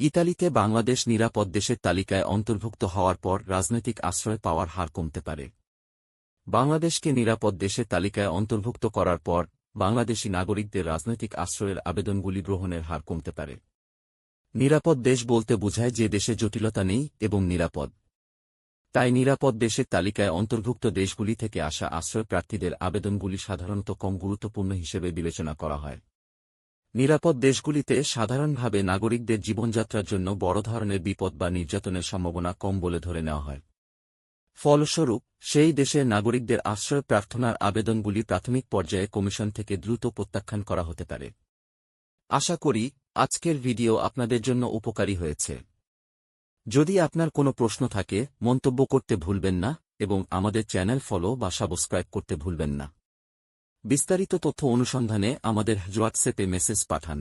ইতালিতে বাংলাদেশ নিরাপদ দেশের তালিকায় অন্তর্ভুক্ত হওয়ার পর রাজনৈতিক আশ্রয় পাওয়ার হার কমতে পারে। বাংলাদেশকে নিরাপদ দেশের তালিকায় অন্তর্ভুক্ত করার পর বাংলাদেশি নাগরিকদের রাজনৈতিক আশ্রয়ের আবেদনগুলি গ্রহণের হার কমতে পারে। নিরাপদ দেশ বলতে বোঝায় যে দেশে জটিলতা নেই এবং নিরাপদ। তাই নিরাপদ দেশের তালিকায় অন্তর্ভুক্ত দেশগুলি থেকে আসা আশ্রয় প্রার্থীদের আবেদনগুলি সাধারণত কম গুরুত্বপূর্ণ হিসেবে বিবেচনা করা হয়। নিরাপদ দেশগুলিতে সাধারণভাবে নাগরিকদের জীবনযাত্রার জন্য বড় ধরনের বিপদ বা নির্যাতনের সম্ভাবনা কম বলে ধরে নেওয়া হয়। ফলস্বরূপ, সেই দেশের নাগরিকদের আশ্রয় প্রার্থনার আবেদনগুলি প্রাথমিক পর্যায়ে কমিশন থেকে দ্রুত প্রত্যাখ্যান করা হতে পারে। আশা করি, আজকের ভিডিও আপনাদের জন্য উপকারী হয়েছে। যদি আপনার কোনো প্রশ্ন থাকে, মন্তব্য করতে ভুলবেন না এবং আমাদের চ্যানেল ফলো বা সাবস্ক্রাইব করতে ভুলবেন না। বিস্তারিত তথ্য অনুসন্ধানে আমাদের হোয়াটসঅ্যাপে মেসেজ পাঠান।